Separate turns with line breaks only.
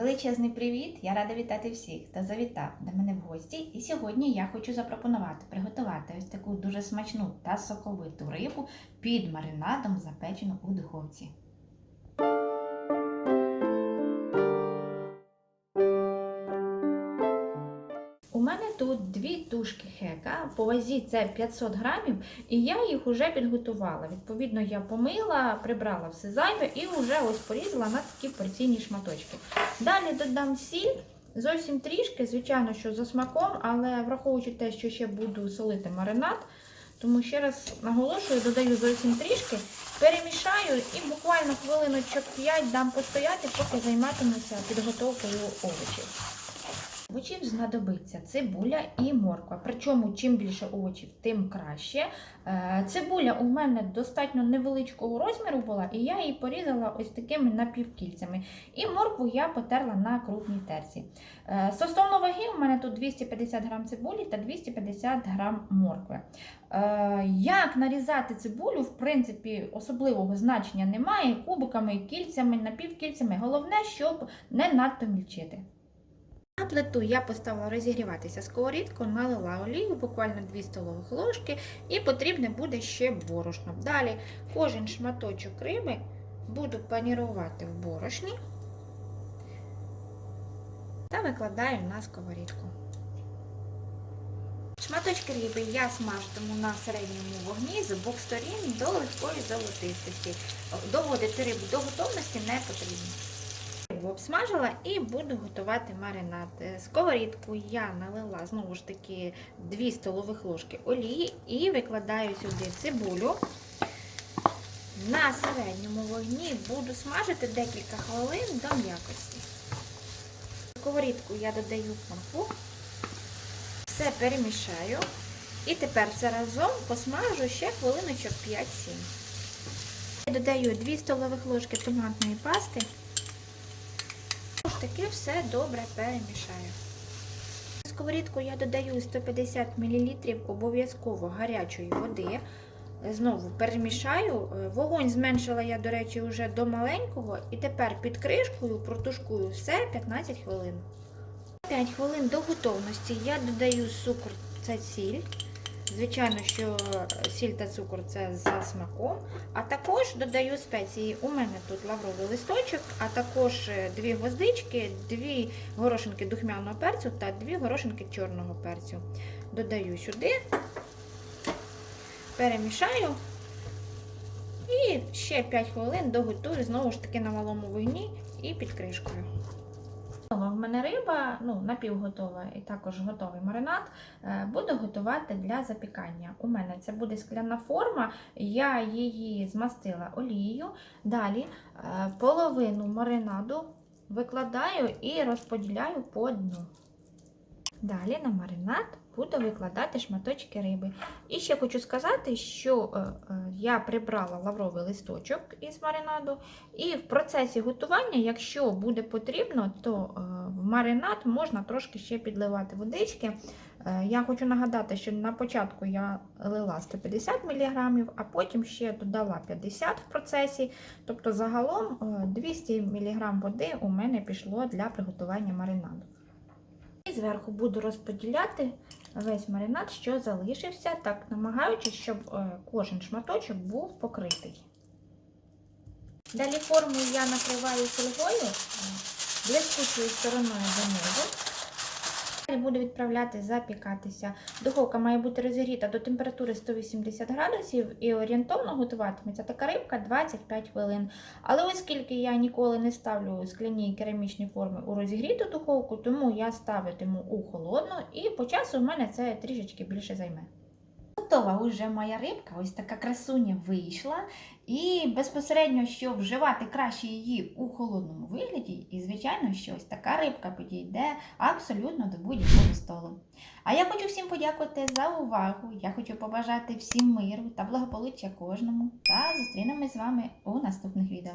Величезний привіт! Я рада вітати всіх, хто завітав до мене в гості. І сьогодні я хочу запропонувати приготувати ось таку дуже смачну та соковиту рибу під маринадом, запечену у духовці. Мене тут дві тушки хека, по вазі це 500 грамів, і я їх вже підготувала. Відповідно, я помила, прибрала все зайве і вже ось порізала на такі порційні шматочки. Далі додам сіль, зовсім трішки, звичайно, що за смаком, але враховуючи те, що ще буду солити маринад, тому ще раз наголошую, додаю зовсім трішки, перемішаю і буквально хвилиночок 5 дам постояти, поки займатимуся підготовкою овочів. Овочів знадобиться цибуля і морква. Причому, чим більше овочів, тим краще. Е, Цибуля у мене достатньо невеличкого розміру була, і я її порізала ось такими напівкільцями. І моркву я потерла на крупній терці. Е, Стосовно ваги, у мене тут 250 г цибулі та 250 г моркви. Е, Як нарізати цибулю, в принципі, особливого значення немає. Кубиками, кільцями, напівкільцями. Головне, щоб не надто мільчити. На плиту я поставила розігріватися сковорідку, налила олію, буквально 2 столових ложки, і потрібне буде ще борошно. Далі кожен шматочок риби буду панірувати в борошні та викладаю на сковорідку. Шматочки риби я смажитиму на середньому вогні з обох сторін до легкої золотистості. Доводити рибу до готовності не потрібно рибу обсмажила і буду готувати маринад. Сковорідку я налила знову ж таки 2 столових ложки олії і викладаю сюди цибулю. На середньому вогні буду смажити декілька хвилин до м'якості. Сковорідку я додаю моркву, все перемішаю. І тепер все разом посмажу ще хвилиночок 5-7. Додаю 2 столових ложки томатної пасти таки все добре перемішаю. В сковорідку я додаю 150 мл обов'язково гарячої води. Знову перемішаю. Вогонь зменшила я, до речі, вже до маленького. І тепер під кришкою протушкую все 15 хвилин. 5 хвилин до готовності я додаю цукор, це сіль. Звичайно, що сіль та цукор це за смаком. А також додаю спеції. У мене тут лавровий листочок, а також дві гвоздички, дві горошинки духмяного перцю та дві горошинки чорного перцю. Додаю сюди, перемішаю і ще 5 хвилин доготую, знову ж таки на малому вогні і під кришкою. Мене риба, ну, напівготова і також готовий маринад, буду готувати для запікання. У мене це буде скляна форма, я її змастила олією. Далі половину маринаду викладаю і розподіляю по дну. Далі на маринад буду викладати шматочки риби. І ще хочу сказати, що я прибрала лавровий листочок із маринаду, і в процесі готування, якщо буде потрібно, то маринад можна трошки ще підливати водички. Я хочу нагадати, що на початку я лила 150 мг, а потім ще додала 50 в процесі. Тобто загалом 200 мг води у мене пішло для приготування маринаду. І зверху буду розподіляти весь маринад, що залишився, так намагаючись, щоб кожен шматочок був покритий. Далі форму я накриваю фольгою блискучою стороною донизу. Далі буду відправляти запікатися. Духовка має бути розігріта до температури 180 градусів і орієнтовно готуватиметься така рибка 25 хвилин. Але оскільки я ніколи не ставлю скляні керамічні форми у розігріту духовку, тому я ставитиму у холодну і по часу в мене це трішечки більше займе. Готова вже моя рибка, ось така красуня вийшла. І безпосередньо, що вживати краще її у холодному вигляді, і, звичайно, що ось така рибка підійде абсолютно до будь-якого столу. А я хочу всім подякувати за увагу. Я хочу побажати всім миру та благополуччя кожному. Та зустрінемось з вами у наступних відео.